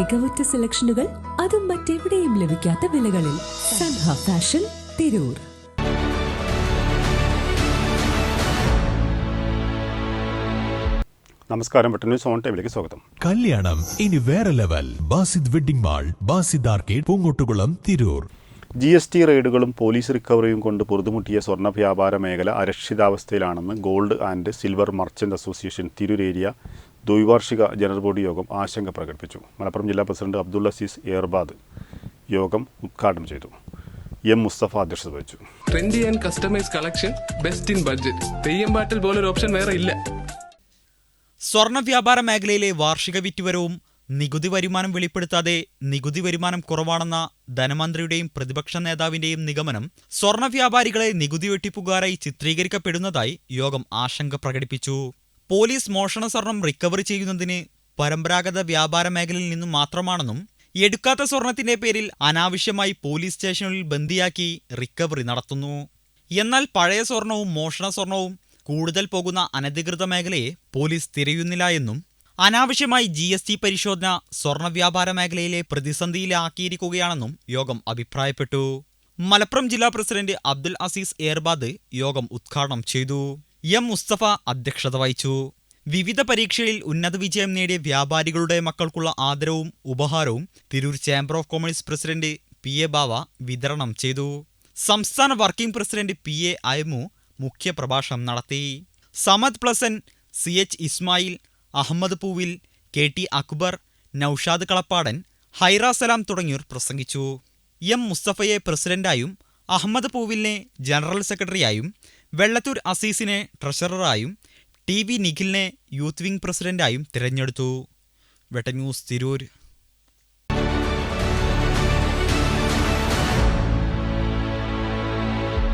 മികവുറ്റ സെലക്ഷനുകൾ അതും മറ്റെവിടെയും ലഭിക്കാത്ത വിലകളിൽ സൻഹ ഫാഷൻ തിരൂർ. നമസ്കാരം ന്യൂസ് ഓൺ ടൈമിലേക്ക് സ്വാഗതം. കല്യാണം ഇനി വേറെ level. Basid wedding mall Basid arcade Poongottukulam Tirur. G S T റെയ്ഡുകളും police റിക്കവറിയും കൊണ്ട് പൊറുതുമുട്ടിയ സ്വർണ വ്യാപാര മേഖല അരക്ഷിതാവസ്ഥയിലാണെന്ന് gold and silver merchant association Tirur area ദ്വൈവാർഷിക general body യോഗം ആശങ്ക പ്രകടിപ്പിച്ചു. മലപ്പുറം ജില്ലാ പ്രസിഡന്റ് അബ്ദുള്ള സീസ് ഏർബാദ് യോഗം ഉദ്ഘാടനം ചെയ്തു. എം മുസ്തഫ അധ്യക്ഷത വഹിച്ചു. Trendy and customise collection best in budget Theyyam പാട്ടിൽ പോലൊരു ഓപ്ഷൻ വേറെ ഇല്ല. സ്വർണ വ്യാപാര മേഖലയിലെ വാർഷിക വിറ്റുവരവും നികുതി വരുമാനം വെളിപ്പെടുത്താതെ നികുതി വരുമാനം കുറവാണെന്ന ധനമന്ത്രിയുടെയും പ്രതിപക്ഷ നേതാവിന്റെയും നിഗമനം സ്വർണ വ്യാപാരികളെ നികുതി വെട്ടിപ്പുകാരായി ചിത്രീകരിക്കപ്പെടുന്നതായി യോഗം ആശങ്ക പ്രകടിപ്പിച്ചു. പോലീസ് മോഷണ സ്വർണം റിക്കവറി ചെയ്യുന്നതിന് പരമ്പരാഗത വ്യാപാര മേഖലയിൽ നിന്നും മാത്രമാണെന്നും എടുക്കാത്ത സ്വർണത്തിന്റെ പേരിൽ അനാവശ്യമായി പോലീസ് സ്റ്റേഷനുകളിൽ ബന്ദിയാക്കി റിക്കവറി നടത്തുന്നു. എന്നാൽ പഴയ സ്വർണവും മോഷണ സ്വർണവും കൂടുതൽ പോകുന്ന അനധികൃത മേഖലയെ പോലീസ് തിരയുന്നില്ല എന്നും അനാവശ്യമായി ജി എസ് ടി പരിശോധന സ്വർണ വ്യാപാര മേഖലയിലെ പ്രതിസന്ധിയിലാക്കിയിരിക്കുകയാണെന്നും യോഗം അഭിപ്രായപ്പെട്ടു. മലപ്പുറം ജില്ലാ പ്രസിഡന്റ് അബ്ദുൽ അസീസ് ഏർബാദ് യോഗം ഉദ്ഘാടനം ചെയ്തു. എം മുസ്തഫ അധ്യക്ഷത വഹിച്ചു. വിവിധ പരീക്ഷകളിൽ ഉന്നത വിജയം നേടിയ വ്യാപാരികളുടെ മക്കൾക്കുള്ള ആദരവും ഉപഹാരവും Tirur chamber of commerce president P A Bava വിതരണം ചെയ്തു. സംസ്ഥാന working president P A Ayamu മുഖ്യപ്രഭാഷണം നടത്തി. Samad Plasan C H Ismail Ahammed Poovil K T Akbar Naushad Kalappadan Haira Salam തുടങ്ങിയവർ പ്രസംഗിച്ചു. എം മുസ്തഫയെ പ്രസിഡന്റായും അഹമ്മദ് പൂവിലിനെ ജനറൽ സെക്രട്ടറിയായും വെള്ളത്തൂർ അസീസിനെ ട്രഷററായും ടി വി നിഖിലിനെ യൂത്ത് വിംഗ് പ്രസിഡന്റായും തിരഞ്ഞെടുത്തു. വെട്ട ന്യൂസ് തിരൂർ.